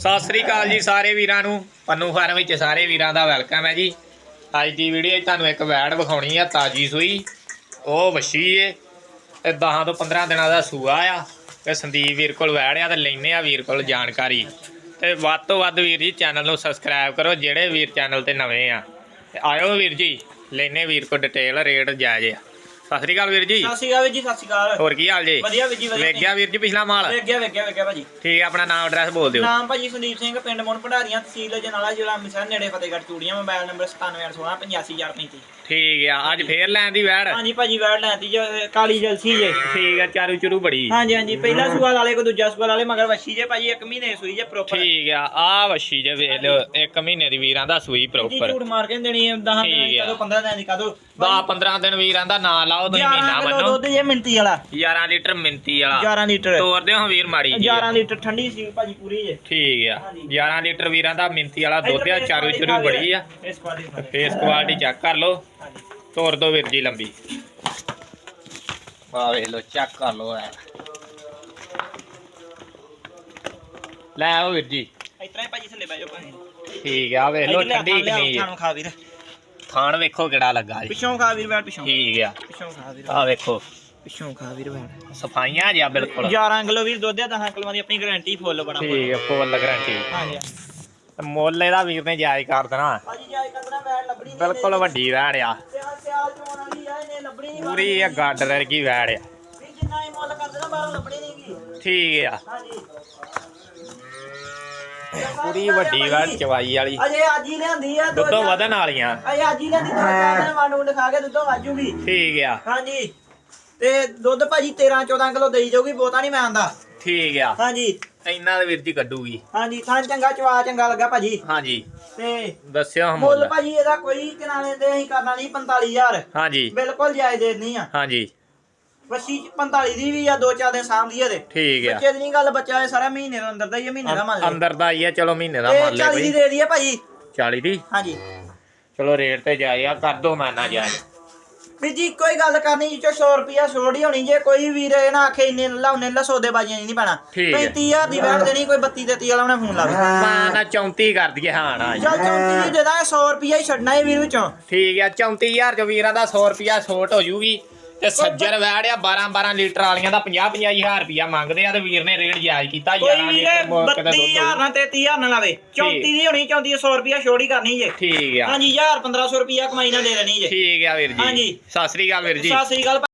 ਸਤਿ ਸ੍ਰੀ ਅਕਾਲ ਜੀ ਸਾਰੇ ਵੀਰਾਂ ਨੂੰ। ਪੰਨੂ ਫਾਰਮ ਵਿੱਚ ਸਾਰੇ ਵੀਰਾਂ ਦਾ ਵੈਲਕਮ ਹੈ ਜੀ। ਅੱਜ ਦੀ ਵੀਡੀਓ 'ਚ ਤੁਹਾਨੂੰ ਇੱਕ ਵੈੜ ਵਿਖਾਉਣੀ ਆ, ਤਾਜੀ ਸੂਈ। ਉਹ ਵਸ਼ੀ ਏ। ਤੇ 10 ਤੋਂ 15 ਦਿਨਾਂ ਦਾ ਸੂਆ ਆ। ਤੇ ਸੰਦੀਪ ਵੀਰ ਕੋਲ ਵੈੜ ਆ ਤੇ ਲੈਨੇ ਆ ਵੀਰ ਕੋਲ ਜਾਣਕਾਰੀ। ਤੇ ਵੱਧ ਤੋਂ ਵੱਧ ਵੀਰ ਜੀ ਚੈਨਲ ਨੂੰ ਸਬਸਕ੍ਰਾਈਬ ਕਰੋ, ਜਿਹੜੇ ਵੀਰ ਚੈਨਲ ਤੇ ਨਵੇਂ ਆ। ਤੇ ਆਇਓ ਵੀਰ ਜੀ ਲੈਨੇ ਵੀਰ ਕੋਲ ਡਿਟੇਲ ਰੇਟ ਜਾਇਜ਼ ਆ। ਸਤਿ ਸ੍ਰੀ ਅਕਾਲ ਵੀਰ ਜੀ। ਸਤਿ ਸ਼੍ਰੀ ਅਕਾਲ ਵੀਰ ਜੀ ਸਤਿ ਸ਼੍ਰੀ ਅਕਾਲ। ਹੋਰ ਕੀ ਹਾਲ ਜੀ? ਵਧੀਆ ਵੀਰ ਜੀ ਵਧੀਆ। ਵੇਖ ਗਿਆ ਵੀਰ ਜੀ ਪਿਛਲਾ ਮਾਲ? ਵੇਖ ਗਿਆ ਵੇਖ ਗਿਆ ਵੇਖ ਗਿਆ ਭਾਜੀ। ਠੀਕ ਹੈ ਆਪਣਾ ਨਾਮ ਐਡਰੈਸ ਬੋਲ ਦਿਓ। ਨਾਮ ਭਾਜੀ ਸੰਦੀਪ ਸਿੰਘ ਪਿੰਡ ਮੋਨ ਭੰਡਾਰੀਆਂ ਤਹਿਸੀਲ ਜਨਾਲਾ ਜ਼ਿਲ੍ਹਾ ਅੰਮ੍ਰਿਤਸਰ ਨੇੜੇ ਫਤਿਹਗੜ੍ਹ ਚੂੜੀਆਂ ਮੋਬਾਈਲ ਨੰਬਰ 9716 ਠੀਕ ਆ ਅੱਜ ਫੇਰ ਲੈਣ ਦੀ ਵੈੜ? ਹਾਂਜੀ ਭਾਜੀ ਵੈਡ ਲੈਂਦੀ ਜੇ ਕਾਲੀ ਜਲਸੀ ਜੇ। ਠੀਕ ਆ ਚਾਰੂ ਚਰੂ ਬੜੀ। ਹਾਂਜੀ ਹਾਂਜੀ ਪਹਿਲਾ ਸੂਆ ਵਾਲੇ ਕੋ ਦੂਜਾ ਸੂਆ ਵਾਲੇ ਮਗਰ ਵੱਛੀ ਜੇ ਭਾਜੀ ਇੱਕ ਮਹੀਨੇ ਦੀ ਸੂਈ ਜੇ ਪ੍ਰੋਪਰ ਠੀਕ ਆ ਆ ਵਸ਼ੀ ਜੇ ਵੇਖ ਲਿਓ ਇੱਕ ਮਹੀਨੇ ਦੀ ਵੀਰਾਂ ਦਾ ਸੂਈ ਪ੍ਰੋਪਰ ਝੂਠ ਮਾਰ ਕੇ ਦੇਣੀ 10 ਠੀਕ ਦਿਨ। ਕਦੋਂ 15 ਦਿਨ ਦੀ ਕਦੋਂ। 10 15 ਦਿਨ ਵੀਰਾਂ ਦਾ ਨਾਂ ਲਾਓ ਤੁਸੀਂ 11 ਮਹੀਨਾ ਕਿਲੋ ਮੰਨੋ ਦੁੱਧ ਜੇ ਮਿੰਤੀ ਵਾਲਾ। 11 ਲੀਟਰ ਮਿੰਤੀ ਵਾਲਾ। 11 ਲੀਟਰ। ਤੋਰ ਦਿਓ ਵੀਰ ਮਾੜੀ ਜੀ 11 ਲੀਟਰ ਠੰਡੀ ਸੀ ਭਾਜੀ ਪੂਰੀ ਜੇ। ਠੀਕ ਆ। ਹਾਂਜੀ। 11 ਲੀਟਰ ਵੀਰਾਂ ਦਾ ਮਿੰਤੀ ਵਾਲਾ ਦੁੱਧ ਆ ਚਾਰੂ ਚਰੂ ਬੜੀ ਆ। ਇਸ ਕੁਆਲਿਟੀ ਫੇਸ ਕੁਆਲਿਟੀ ਚੈੱਕ ਕਰ ਲਓ। ਹਾਂਜੀ। ਤੋਰ ਦੋ ਵੀਰ ਜੀ ਲੰਬੀ। ਆ ਵੇਖ ਲਓ ਚੈੱਕ ਕਰ ਲਓ ਐ। ਲੈ ਆਓ ਵੀਰ ਜੀ। ਇਤਰਾ ਹੀ ਭਾਜੀ ਥੱਲੇ ਬਹਿ ਜਾਓ ਭਾਜੀ ਠੀਕ ਆ ਵੇਖ ਲਓ ਠੰਡੀ ਕਿੰਨੀ ਆ। ਖਾਣੋਂ ਖਾ ਵੀਰ। ਥਾਣ ਵੇਖੋ ਕਿਹੜਾ ਲੱਗਾ ਜੀ। ਪਿੱਛੋਂ ਖਾ ਵੀਰ ਬੈਠ ਪਿੱਛੋਂ। ਠੀਕ ਆ। ਪਿੱਛੋਂ ਖਾ ਵੀਰ। ਆ ਵੇਖੋ। ਪਿੱਛੋਂ ਖਾ ਵੀਰ ਬੈਠ ਸਫਾਈਆਂ ਜਿਆ ਬਿਲਕੁਲ। 11 ਕਿਲੋ ਵੀਰ ਦੁੱਧ ਆ 10 ਕਿਲੋਆਂ ਦੀ ਆਪਣੀ ਗਾਰੰਟੀ ਫੁੱਲ ਬੜਾ ਠੀਕ ਆ ਫੁੱਲ ਗਰੰਟੀ ਹਾਂਜੀ ਮੁੱਲ ਇਹਦਾ ਵੀਰ ਨੇ ਜਾਇਜ਼ ਕਰ ਦੇਣਾ। ਲੱਭਣੀ ਬਿਲਕੁਲ ਵੱਡੀ ਵੈੜ ਆ। ਸਿਆਲ ਸਿਆਲ ਚੋਣ ਵਾਲੀ ਆ ਇਹਨੇ ਲੱਭਣੀ ਨਹੀਂ ਪੂਰੀ ਇਹ ਗੱਡ ਵਰਗੀ ਵੈੜ ਆ। ਵੀ ਜਿੰਨਾ ਹੀ ਮੁੱਲ ਕਰਦੇ ਨਾ ਬਾਹਰੋਂ ਲੱਭਣੀ ਨਹੀਂਗੀ ਠੀਕ ਆ। ਹਾਂਜੀ। ਪੂਰੀ ਵੱਡੀ ਵੈੜ ਚਵਾਈ ਵਾਲੀ। ਅਜੇ ਅੱਜ ਹੀ ਲਿਆਂਦੀ ਆ ਦੋ ਦੁੱਧੋਂ ਚਾਰ- ਵਧਣ ਵਾਲੀਆਂ। ਅਜੇ ਅੱਜ ਹੀ ਲਿਆਂਦੀ ਦੋ ਚਾਰ ਦਿਨ ਵੰਡ ਵੰਡ ਖਾ ਕੇ ਦੁੱਧੋਂ ਵਾਜੂਗੀ ਠੀਕ ਆ। ਹਾਂਜੀ। ਤੇ ਦੁੱਧ ਭਾਜੀ 13 14 ਕਿਲੋ ਦੇਈ ਜਾਊਗੀ ਬਹੁਤਾ ਨਹੀਂ ਮੈਂ ਆਂਦਾ। ਠੀਕ ਆ। ਹਾਂਜੀ। ਇੰਨਾ ਦੇ ਵੀਰ ਜੀ ਕੱਢੂਗੀ। ਹਾਂਜੀ ਥਾਂ ਚੰਗਾ ਚਵਾ ਚੰਗਾ ਲੱਗਾ ਭਾਜੀ। ਹਾਂਜੀ। ਤੇ ਦੱਸਿਓ ਹਮ ਮੁੱਲ ਭਾਜੀ ਇਹਦਾ ਕੋਈ ਕਿਨਾ ਲੈਂਦੇ ਅਸੀਂ ਕਰਨਾ ਨਹੀਂ 45000 ਹਾਂਜੀ। ਬਿਲਕੁਲ ਜਾਇਜ਼ ਦੇਣੀ ਆ। ਹਾਂਜੀ। ਵਸੀ 45 ਦੀ ਵੀ ਆ ਦੋ ਚਾਰ ਦਿਨ ਸਾਂਭਦੀ ਆ ਤੇ। ਠੀਕ ਆ। ਬੱਚੇ ਦੀ ਨਹੀਂ ਗੱਲ ਬੱਚਾ ਇਹ ਸਾਰਾ ਮਹੀਨੇ ਦੇ ਅੰਦਰ ਦਾ ਹੀ ਆ ਮਹੀਨੇ ਦਾ ਮੰਨ ਲੈ ਅੰਦਰ ਦਾ ਹੀ ਆ ਚਲੋ ਮਹੀਨੇ ਦਾ ਮੰਨ ਲਿਆ 40 ਦੀ ਦੇ ਦਈਏ ਭਾਜੀ। 40 ਦੀ? ਹਾਂਜੀ। ਚਲੋ ਰੇਟ ਤੇ ਜਾਏ ਆ ਕਰ ਦੋ ਮੈਂ ਨਾ ਜਾਏ। ਵੀ ਜੀ ਕੋਈ ਗੱਲ ਕਰਨੀ ਜੀ ਚੋ 100 ਰੁਪਿਆ ਛੋੜ ਹੀ ਹੋਣੀ ਜੇ ਕੋਈ ਵੀਰ ਇਹ ਨਾ ਆਖੇ ਇੰਨੇ ਲਾ ਉਹਨੇ ਲਾ ਸੌਦੇ ਬਾਜੀਆਂ ਨਹੀਂ ਪੈਣਾ। ਠੀਕ ਹੈ। 35000 ਦੀ ਵੈਟ ਦੇਣੀ ਕੋਈ 32 33 ਵਾਲਾ ਉਹਨੇ ਫੋਨ ਲਾਵੇ ਮੈਂ ਨਾ 34 ਕਰ ਦਈਏ ਹਾਂ ਨਾ ਚੱਲ 34 ਦੀ ਦੇ ਦਾਂਗੇ 100 ਰੁਪਿਆ ਹੀ ਛੱਡਣਾ ਇਹ ਵੀਰ ਵਿੱਚੋਂ। ਠੀਕ ਆ 34000 ਚ ਵੀਰਾਂ ਦਾ 100 ਰੁਪਿਆ ਛੋਟ ਹੋ ਜੂਗੀ। ਤੇ ਸੱਜਰ ਵੈੜ ਆ 12 12 ਲੀਟਰ ਵਾਲੀਆਂ ਦਾ 50 50000 ਰੁਪਿਆ ਮੰਗਦੇ ਆ ਤੇ ਵੀਰ ਨੇ ਰੇਟ ਜਾਇਜ਼ ਕੀਤਾ ਕੋਈ 11 ਵੀਰ ਲੀਟਰ ਮੋੜ ਕੇ ਤਾਂ 32000 ਦੁੱਧ ਨਾਲ 33000 ਨਾਲ ਲਾਵੇ 34 ਦੀ ਹੋਣੀ 34 100 ਰੁਪਿਆ ਛੋੜ ਹੀ ਕਰਨੀ ਜੇ। ਠੀਕ ਆ। ਹਾਂਜੀ 1000 1500 ਰੁਪਿਆ ਕਮਾਈ ਨਾਲ ਦੇ ਦੇਣੀ ਜੇ। ਠੀਕ ਆ ਵੀਰ ਜੀ। ਹਾਂਜੀ। ਸਤਿ ਸ੍ਰੀ ਅਕਾਲ ਵੀਰ ਜੀ। ਸਤਿ ਸ੍ਰੀ ਅਕਾਲ।